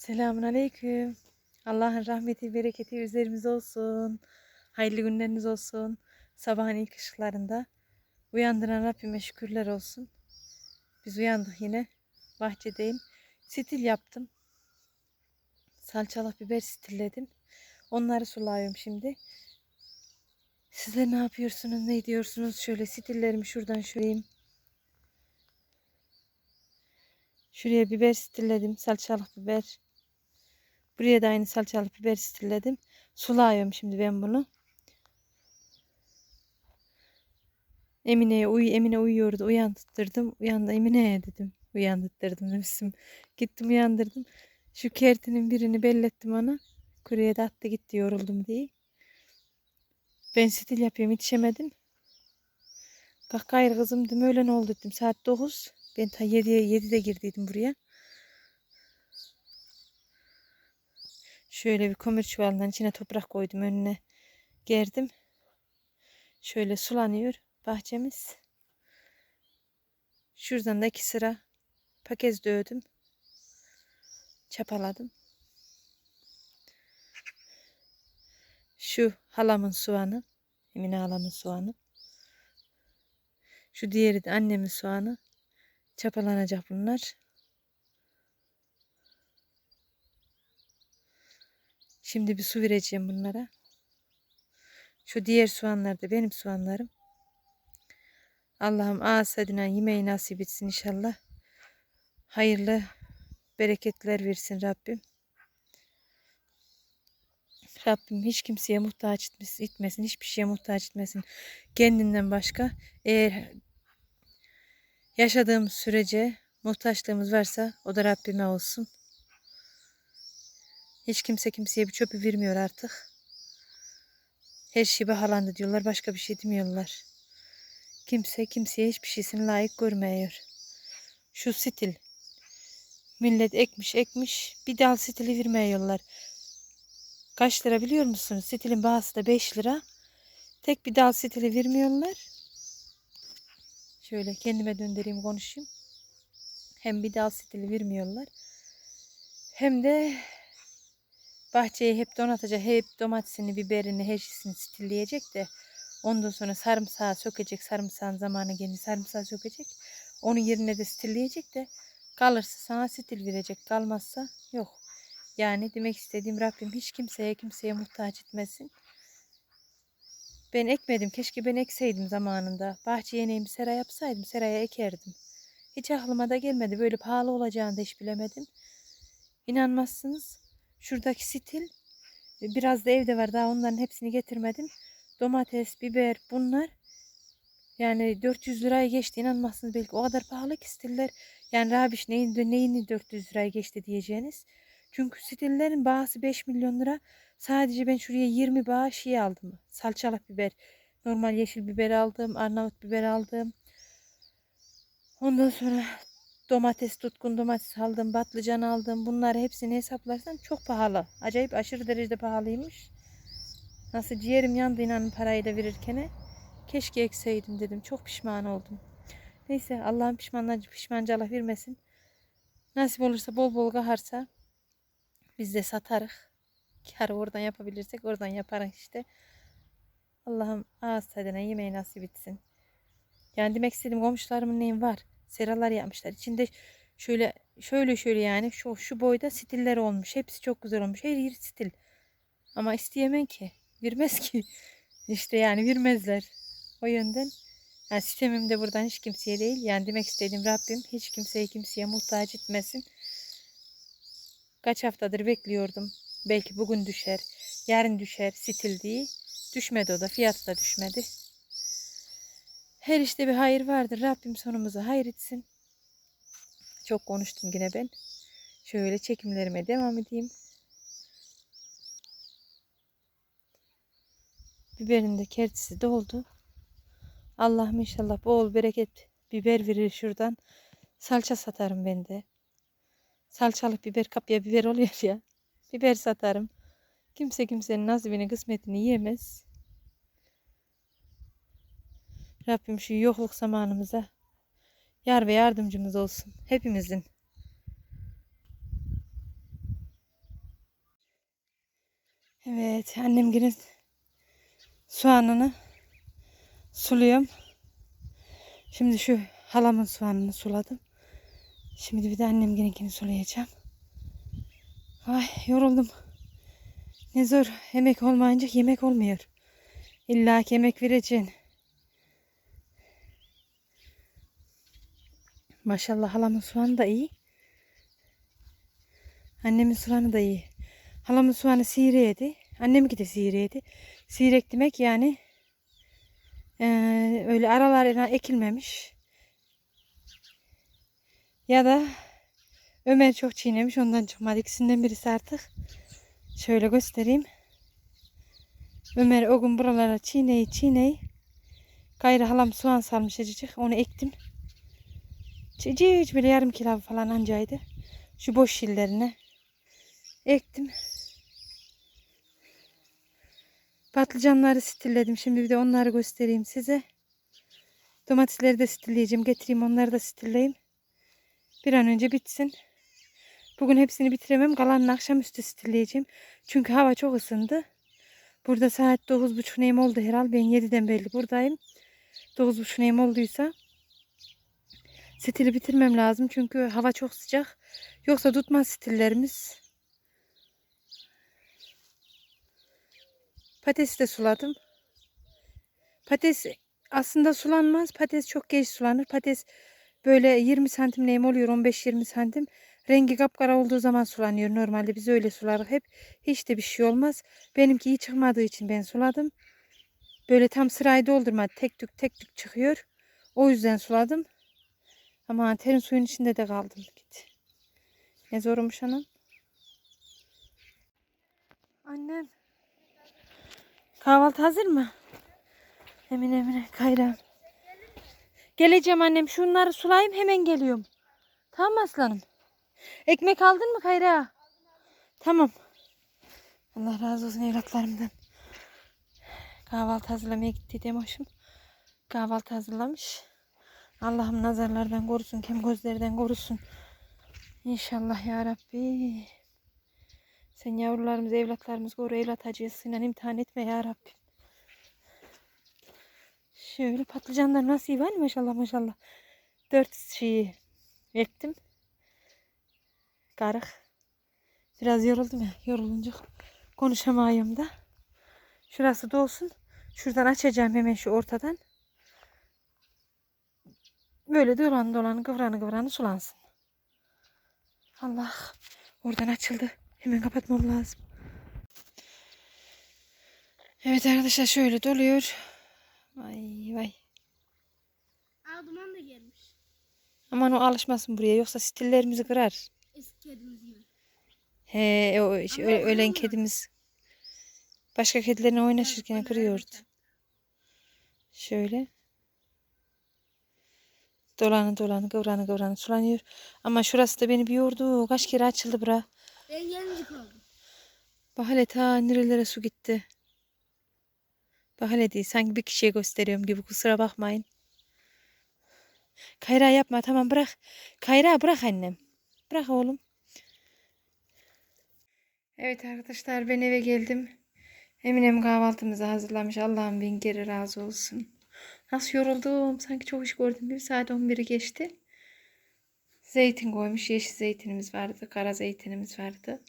Selamun Aleyküm. Allah'ın rahmeti, bereketi üzerimize olsun. Hayırlı günleriniz olsun. Sabahın ilk ışıklarında. Uyandıran Rabbime şükürler olsun. Biz uyandık yine. Bahçedeyim. Stil yaptım. Salçalı biber stilledim. Onları sulayıyorum şimdi. Sizler ne yapıyorsunuz, ne ediyorsunuz? Şöyle stillerimi şuradan şöyleyeyim. Şuraya biber stilledim. Salçalı biber. Buraya da aynı salçalı biber stilledim. Sulayıyorum şimdi ben bunu. Emine'ye uy Emine uyuyordu. Uyandırdım. Uyandı Emine'ye dedim. Uyandırdım demişim. Gittim uyandırdım. Şu kertinin birini bellettim ona. Kurye de attı gitti yoruldum diye. Ben stil yapıyorum yetişemedim. Kalk gayrı kızım dedim öğlen oldu dedim. Saat 9. Ben ta 7'ye 7'de girdiydim buraya. Şöyle bir kömür çuvalından içine toprak koydum önüne. Gerdim. Şöyle sulanıyor bahçemiz. Şuradan da iki sıra pakez dövdüm. Çapaladım. Şu halamın soğanı. Emine halamın soğanı. Şu diğeri de annemin soğanı. Çapalanacak bunlar. Şimdi bir su vereceğim bunlara. Şu diğer soğanlar da benim soğanlarım. Allah'ım ağız tadına yemeği nasip etsin inşallah. Hayırlı bereketler versin Rabbim. Rabbim hiç kimseye muhtaç etmesin, hiçbir şeye muhtaç etmesin. Kendinden başka eğer yaşadığımız sürece muhtaçlığımız varsa o da Rabbime olsun. Hiç kimse kimseye bir çöpü vermiyor artık. Her şey bahalandı diyorlar. Başka bir şey demiyorlar. Kimse kimseye hiçbir şeysini layık görmüyor. Şu stil. Millet ekmiş ekmiş. Bir dal stili vermiyorlar. Kaç lira biliyor musunuz? Stilin bahası da 5 lira. Tek bir dal stili vermiyorlar. Şöyle kendime döndüreyim konuşayım. Hem bir dal stili vermiyorlar. Hem de bahçeyi hep donatacak. Hep domatesini, biberini, her şeyini stilleyecek de ondan sonra sarımsağı sökecek. Sarımsağın zamanı gelince sarımsağı sökecek. Onun yerine de stilleyecek de kalırsa sana stil verecek. Kalmazsa yok. Yani demek istediğim Rabbim hiç kimseye kimseye muhtaç etmesin. Ben ekmedim. Keşke ben ekseydim zamanında. Bahçeye neyim sera yapsaydım. Seraya ekerdim. Hiç aklıma da gelmedi. Böyle pahalı olacağını da hiç bilemedim. İnanmazsınız. Şuradaki stil biraz da evde var. Daha onların hepsini getirmedim. Domates, biber bunlar yani 400 liraya geçti. İnanmazsınız belki o kadar pahalı ki stiller. Yani Rabiş neyin, neyini 400 liraya geçti diyeceğiniz. Çünkü stillerin bağısı 5 milyon lira. Sadece ben şuraya 20 bağ şey aldım. Salçalı biber. Normal yeşil biber aldım. Arnavut biber aldım. Ondan sonra domates, tutkun domates aldım. Patlıcan aldım. Bunları hepsini hesaplarsan çok pahalı. Acayip aşırı derecede pahalıymış. Nasıl ciğerim yandı inanın parayı da verirken. Keşke ekseydim dedim. Çok pişman oldum. Neyse Allah'ın pişmanlar pişmancı Allah vermesin. Nasip olursa bol bol kaharsa biz de satarık. Karı oradan yapabilirsek oradan yaparız işte. Allah'ım ağız tadına yemeği nasip etsin. Yani demek istediğim komşularımın neyin var. Seralar yapmışlar. İçinde şöyle şöyle şöyle yani şu şu boyda stiller olmuş. Hepsi çok güzel olmuş. Her yer stil. Ama isteyemem ki. Vermez ki. İşte yani vermezler. O yönden yani sistemim de buradan hiç kimseye değil. Yani demek istediğim Rabbim hiç kimseye kimseye muhtaç etmesin. Kaç haftadır bekliyordum. Belki bugün düşer, yarın düşer stil diye. Düşmedi o da, fiyatı da düşmedi. Her işte bir hayır vardır. Rabbim sonumuzu hayır etsin. Çok konuştum yine ben. Şöyle çekimlerime devam edeyim. Biberin de kertisi doldu. Allah'ım inşallah bol bereket biber verir şuradan. Salça satarım ben de. Salçalı biber kapya biber oluyor ya. Biber satarım. Kimse kimsenin nasibini kısmetini yiyemez. Rabbim şu yokluk zamanımıza yar ve yardımcımız olsun. Hepimizin. Evet annem günün soğanını suluyorum. Şimdi şu halamın soğanını suladım. Şimdi bir de annem gününkini sulayacağım. Ay yoruldum. Ne zor. Yemek olmayınca yemek olmuyor. İlla ki yemek vereceksin. Maşallah halamın soğanı da iyi. Annemin soğanı da iyi. Halamın soğanı sivriydi. Anneminki de sivriydi. Sivrek demek yani eee, öyle aralarına ekilmemiş. Ya da Ömer çok çiğnemiş ondan çıkmadı. İkisinden birisi artık. Şöyle göstereyim. Ömer o gün buralara çiğneyi çiğneyi. Gayrı halam soğan salmış acıcık. Onu ektim. Cicic böyle yarım kilo falan ancaydı. Şu boş yerlerine ektim. Patlıcanları stilledim. Şimdi bir de onları göstereyim size. Domatesleri de stilleyeceğim. Getireyim onları da stilleyeyim. Bir an önce bitsin. Bugün hepsini bitiremem. Kalanını akşamüstü stilleyeceğim. Çünkü hava çok ısındı. Burada saat 9.30 neyim oldu herhal. Ben 7'den belli buradayım. 9.30 neyim olduysa stili bitirmem lazım. Çünkü hava çok sıcak. Yoksa tutmaz stillerimiz. Patatesi de suladım. Patates aslında sulanmaz. Patates çok geç sulanır. Patates böyle 20 santim neyim oluyor 15-20 santim. Rengi kapkara olduğu zaman sulanıyor. Normalde biz öyle sularız hep. Hiç de bir şey olmaz. Benimki iyi çıkmadığı için ben suladım. Böyle tam sırayı doldurmadı. Tek tük tek tük çıkıyor. O yüzden suladım. Ama terin suyun içinde de kaldım. Git. Ne zormuş anam. Annem. Kahvaltı hazır mı? Emine Emine Kayra. Geleceğim annem. Şunları sulayayım hemen geliyorum. Tamam aslanım? Ekmek aldın mı Kayra? Tamam. Allah razı olsun evlatlarımdan. Kahvaltı hazırlamaya gitti Demoş'um. Kahvaltı hazırlamış. Allah'ım nazarlardan korusun, kem gözlerden korusun. İnşallah ya Rabbi. Sen yavrularımız, evlatlarımız koru, evlat acısıyla imtihan etme ya Rabbi. Şöyle patlıcanlar nasıl var maşallah maşallah. Dört şeyi ektim. Karık. Biraz yoruldum ya. Yorulunca konuşamayım da. Şurası dolsun. Şuradan açacağım hemen şu ortadan. Böyle dolan dolan kıvranı kıvranı sulansın. Allah. Oradan açıldı. Hemen kapatmam lazım. Evet arkadaşlar şöyle doluyor. Vay vay. Aa duman da gelmiş. Aman o alışmasın buraya yoksa stillerimizi kırar. Eski kedimiz gibi. He o şey, ölen kırılmıyor. kedimiz başka kedilerine oynaşırken kırıyordu. Şöyle. Dolanı dolanı kıvranı kıvranı sulanıyor. Ama şurası da beni bir yordu. Kaç kere açıldı bura. Ben gelince oldu. Bak hele ta nerelere su gitti. Bak hele değil. Sanki bir kişiye gösteriyorum gibi kusura bakmayın. Kayra yapma tamam bırak. Kayra bırak annem. Bırak oğlum. Evet arkadaşlar ben eve geldim. Eminem kahvaltımızı hazırlamış. Allah'ım bin kere razı olsun. Nasıl yoruldum. Sanki çok iş gördüm. Bir saat 11'i geçti. Zeytin koymuş. Yeşil zeytinimiz vardı. Kara zeytinimiz vardı.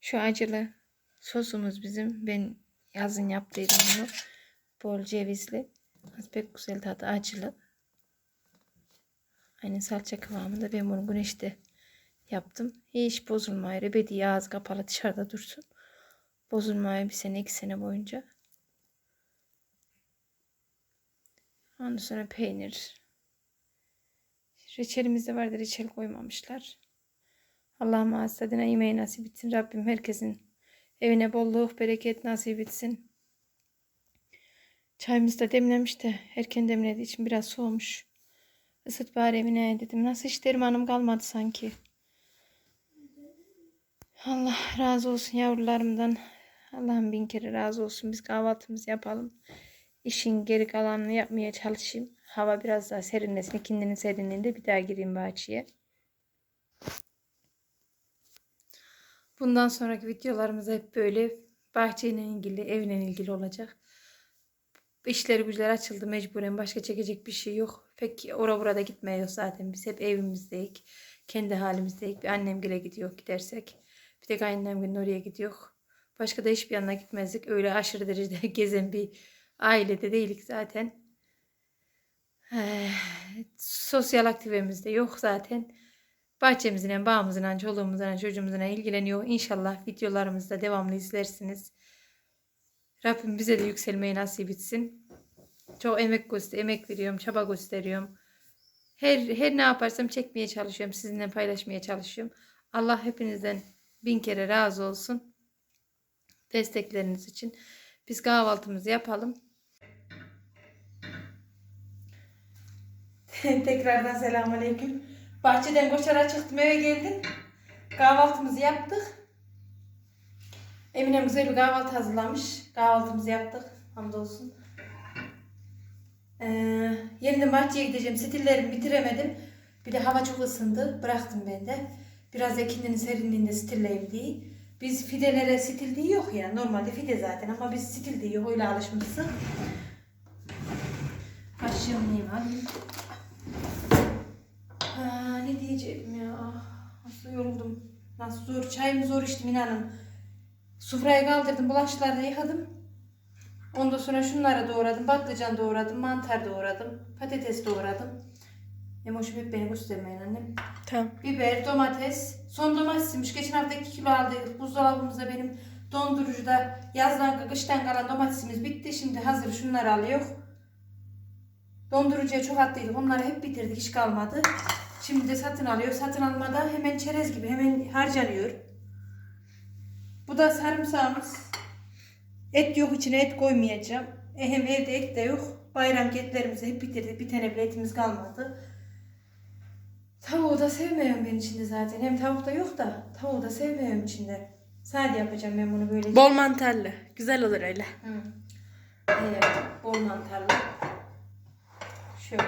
Şu acılı sosumuz bizim. Ben yazın yaptıydım bunu. Bol cevizli. Pek güzel tadı acılı. Aynı salça kıvamında. Ben bunu güneşte yaptım. Hiç bozulmuyor. Ebedi ağız kapalı dışarıda dursun. Bozulmuyor bir sene iki sene boyunca. Ondan sonra peynir. Reçelimiz de vardı. Reçel koymamışlar. Allah'ım hasadına yemeği nasip etsin. Rabbim herkesin evine bolluk, bereket nasip etsin. Çayımız da demlemiş de erken demlediği için biraz soğumuş. Isıt bari evine dedim. Nasıl hiç dermanım kalmadı sanki. Allah razı olsun yavrularımdan. Allah'ım bin kere razı olsun. Biz kahvaltımızı yapalım. İşin geri kalanını yapmaya çalışayım. Hava biraz daha serinlesin. İkindinin serinliğinde bir daha gireyim bahçeye. Bundan sonraki videolarımızı hep böyle bahçeyle ilgili, evle ilgili olacak. İşleri güçler açıldı mecburen. Başka çekecek bir şey yok. Pek ora burada gitmiyor zaten. Biz hep evimizdeyiz. Kendi halimizdeyiz. Bir annem gile gidiyor gidersek. Bir de kayınnem oraya gidiyor. Başka da hiçbir yanına gitmezdik. Öyle aşırı derecede gezen bir ailede değilik zaten. Eh, sosyal aktivemiz de yok zaten. Bahçemizle, bağımızla, çoluğumuzla, çocuğumuzla ilgileniyor. İnşallah videolarımızda devamlı izlersiniz. Rabbim bize de yükselmeyi nasip etsin. Çok emek göster, emek veriyorum, çaba gösteriyorum. Her her ne yaparsam çekmeye çalışıyorum, sizinle paylaşmaya çalışıyorum. Allah hepinizden bin kere razı olsun. Destekleriniz için. Biz kahvaltımızı yapalım. Tekrardan selamünaleyküm. Bahçeden koşarak çıktım eve geldim. Kahvaltımızı yaptık. Eminem güzel bir kahvaltı hazırlamış. Kahvaltımızı yaptık. Hamdolsun. Ee, yeniden bahçeye gideceğim. Stillerimi bitiremedim. Bir de hava çok ısındı. Bıraktım ben de. Biraz ekindinin serinliğinde stilleyim diye. Biz fidelere stil diye yok ya. Normalde fide zaten ama biz stil diye. Öyle alışmışsın. Yiyeyim alayım. Ha, ne diyecektim ya? Ah, Nasıl yoruldum. Nasıl zor. Çayımı zor içtim inanın. Sufrayı kaldırdım. Bulaşıkları da yıkadım. Ondan sonra şunları doğradım. Patlıcan doğradım. Mantar doğradım. Patates doğradım. Emoşum hep beni göstermeyin annem. Tamam. Biber, domates. Son domatesmiş. Geçen hafta 2 kilo aldık. Buzdolabımızda benim dondurucuda yazdan kıştan kalan domatesimiz bitti. Şimdi hazır şunları alıyor. Dondurucuya çok attıydık. Onları hep bitirdik. Hiç kalmadı. Şimdi de satın alıyor. Satın almada hemen çerez gibi hemen harcanıyor. Bu da sarımsağımız. Et yok içine et koymayacağım. E hem evde et de yok. Bayram etlerimizi hep bitirdik. Bir tane bile etimiz kalmadı. Tavuğu da sevmiyorum ben içinde zaten. Hem tavuk da yok da tavuğu da sevmiyorum içinde. Sade yapacağım ben bunu böyle. Bol mantarlı. Güzel olur öyle. Hı. Evet, bol mantarlı. Şöyle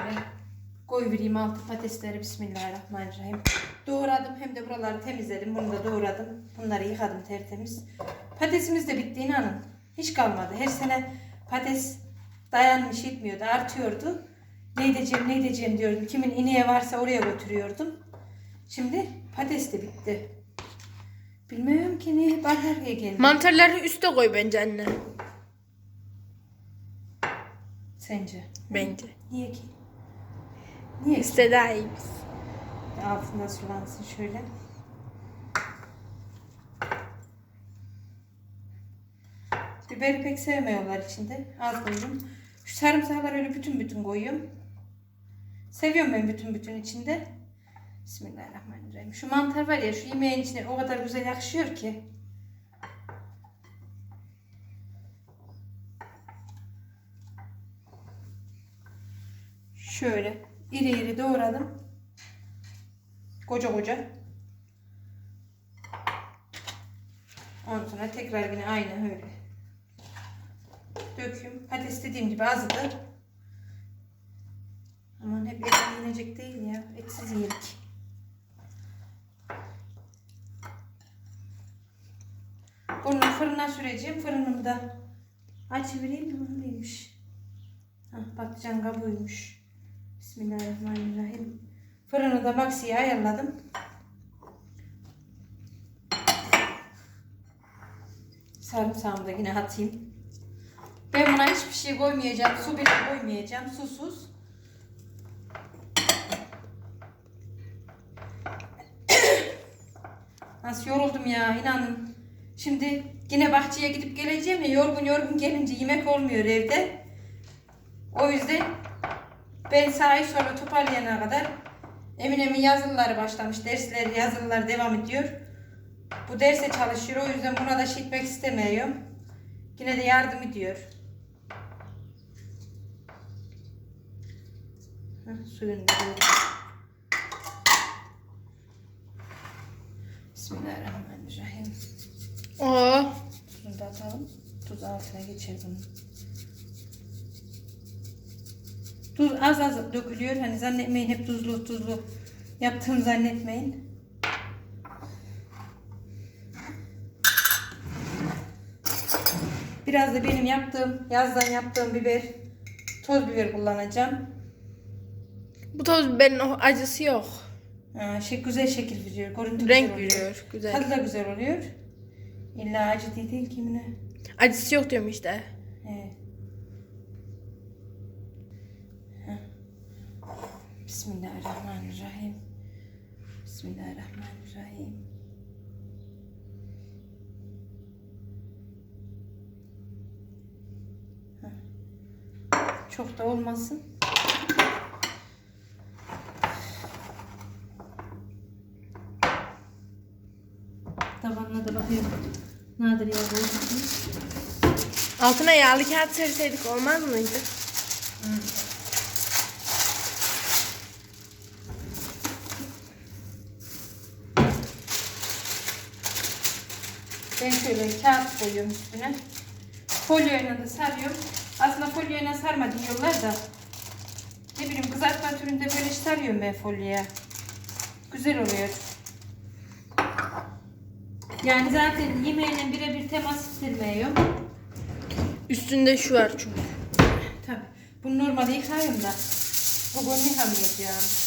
koy vereyim altı patatesleri Bismillahirrahmanirrahim. Doğradım hem de buraları temizledim. Bunu da doğradım. Bunları yıkadım tertemiz. Patatesimiz de bitti inanın. Hiç kalmadı. Her sene patates dayanmış etmiyordu. Artıyordu. Ne edeceğim ne edeceğim diyordum. Kimin ineği varsa oraya götürüyordum. Şimdi patates de bitti. Bilmiyorum ki arka arkaya geldi. Mantarları üste koy bence anne. Sence? Bence. Niye ki? Niye ki? Üste daha iyi. Altında sulansın şöyle. Biberi pek sevmiyorlar içinde. Az koyuyorum. Şu sarımsakları öyle bütün bütün koyuyorum. Seviyorum ben bütün bütün içinde. Bismillahirrahmanirrahim. Şu mantar var ya şu yemeğin içine o kadar güzel yakışıyor ki. Şöyle iri iri doğradım. Koca koca. Ondan sonra tekrar yine aynı öyle. Döküyorum. Patates dediğim gibi azdı. Aman hep et yenecek değil ya. Etsiz yedik. Bunu fırına süreceğim. Fırınımı da açıvereyim? Bunu neymiş? Hah, patlıcan kabuğuymuş. Bismillahirrahmanirrahim. Fırını da maksiye ayarladım. Sarımsağımı da yine atayım. Ben buna hiçbir şey koymayacağım. Su bile koymayacağım. Susuz. Nasıl yoruldum ya inanın. Şimdi yine bahçeye gidip geleceğim ya yorgun yorgun gelince yemek olmuyor evde. O yüzden ben sahayı sonra toparlayana kadar Emine'min yazılıları başlamış. Dersleri, yazılılar devam ediyor. Bu derse çalışıyor. O yüzden buna da şey etmek istemiyorum. Yine de yardım ediyor. Heh, suyunu. Bismillahirrahmanirrahim. Oo. Tuzunu da atalım. Tuz altına geçer bunu. Tuz az az dökülüyor. Hani zannetmeyin hep tuzlu tuzlu yaptığımı zannetmeyin. Biraz da benim yaptığım, yazdan yaptığım biber, toz biber kullanacağım. Bu toz biberin o acısı yok. Aa, şey, güzel şekil veriyor. Görüntü Renk güzel veriyor. Güzel. Tadı da güzel oluyor. İlla acı değil, değil kimine. Acısı yok diyorum işte. Evet. Bismillahirrahmanirrahim. Bismillahirrahmanirrahim. Çok da olmasın. Tabanına da bakıyorum. Nadir ya bu. Altına yağlı kağıt serseydik olmaz mıydı? Ben şöyle kağıt koyuyorum üstüne. Folyoyla da sarıyorum. Aslında folyoyla sarma diyorlar da. Ne bileyim kızartma türünde böyle sarıyorum ben folyoya. Güzel oluyor. Yani zaten yemeğine birebir temas ettirmiyorum. Üstünde şu var çünkü. Tabii. Bunu normalde yıkıyorum da. Bugün yıkamayacağım.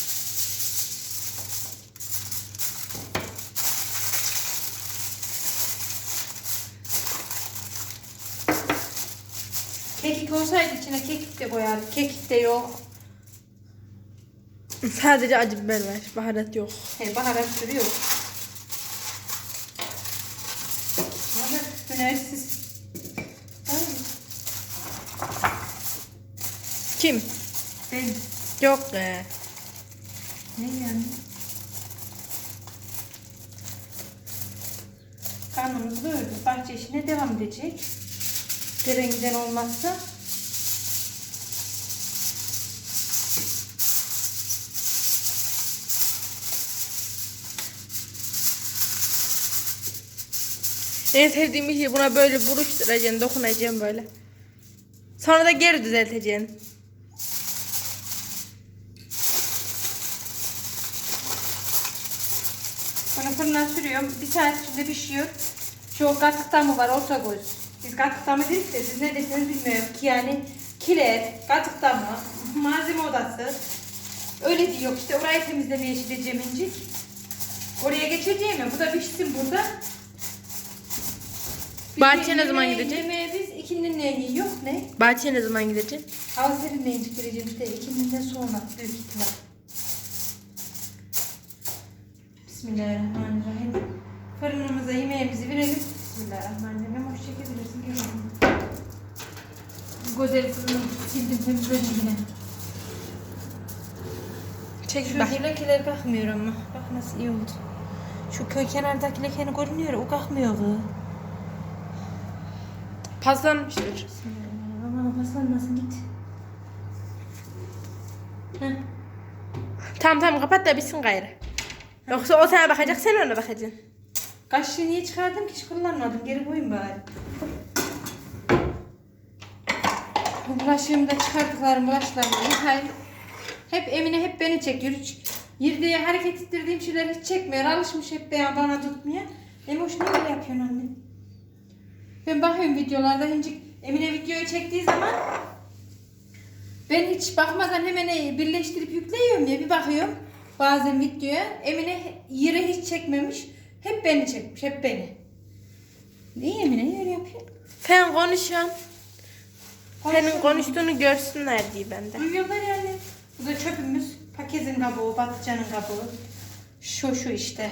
Kekik olsaydı içine kekik de koyardık. Kekik de yok. Sadece acı biber var. Baharat yok. He, baharat türü yok. Ama hünersiz. Ay, Kim? Ben Yok be. ne yani? Karnımız doyurdu. Bahçe işine devam edecek. Deren giden olmazsa. En sevdiğim şey buna böyle buruşturacaksın, dokunacaksın böyle. Sonra da geri düzelteceksin. Bunu fırına sürüyorum. Bir saat içinde pişiyor. Şu katıkta mı var orta göz. Biz katıkta mı dedik de siz ne deseniz bilmiyorum ki yani kiler, katıkta mı, malzeme odası. Öyle diyor işte orayı temizlemeye gideceğim incik. Oraya geçeceğim ya bu da pişsin burada. Bahçeye ne zaman gideceksin? Yemeğe biz ne yiyor ne? Bahçeye ne zaman gideceksin? Hava serinleyince gireceğim işte ikinden sonra büyük ihtimal. Bismillahirrahmanirrahim. Fırınımıza yemeğimizi verelim. Bismillahirrahmanirrahim. Hoş çekebilirsin. Bakalım. Güzel fırını sildim temizledim yine. Çek Şu bak. lekeler kalkmıyor ama. Bak nasıl iyi oldu. Şu köy kenardaki lekeni görünüyor. O kalkmıyor kız. Paslanmıştır. Aman paslanmasın git. Heh. Tamam tamam kapat da bitsin gayrı. Yoksa o sana bakacak sen ona bakacaksın. Kaşığı niye çıkardım ki hiç kullanmadım. Geri koyayım bari. Bu bulaşığımda çıkarttıklarım bulaşıklarımı yıkayayım. Hep Emine hep beni çekiyor. Hiç Yirdiye hareket ettirdiğim şeyler hiç çekmiyor. Alışmış hep bana tutmaya. Emoş ne böyle yapıyorsun anne? Ben bakıyorum videolarda hincik Emine videoyu çektiği zaman ben hiç bakmadan hemen birleştirip yüklüyorum ya bir bakıyorum bazen videoya Emine yere hiç çekmemiş hep beni çekmiş hep beni. Niye Emine öyle yapıyor? Sen konuşuyorsun. Senin Konuşuyorum. konuştuğunu görsünler diye ben de. Duyuyorlar yani. Bu da çöpümüz. Paketin kabuğu, patlıcanın kabuğu. Şu şu işte.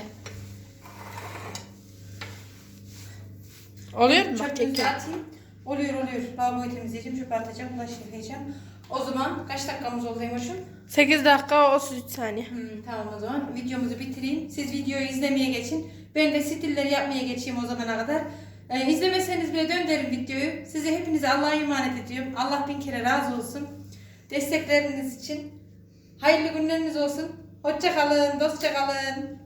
Oluyor mu? Çekiyor. atayım. Oluyor oluyor. Lavaboyu temizleyeceğim, çöp atacağım, bulaşık yıkayacağım. O zaman kaç dakikamız oldu Emoş'um? 8 dakika 33 saniye. Hmm, tamam o zaman videomuzu bitireyim. Siz videoyu izlemeye geçin. Ben de stilleri yapmaya geçeyim o zamana kadar. Ee, izlemeseniz bile döndürün videoyu. Size hepinize Allah'a emanet ediyorum. Allah bin kere razı olsun. Destekleriniz için. Hayırlı günleriniz olsun. Hoşça kalın, dostça kalın.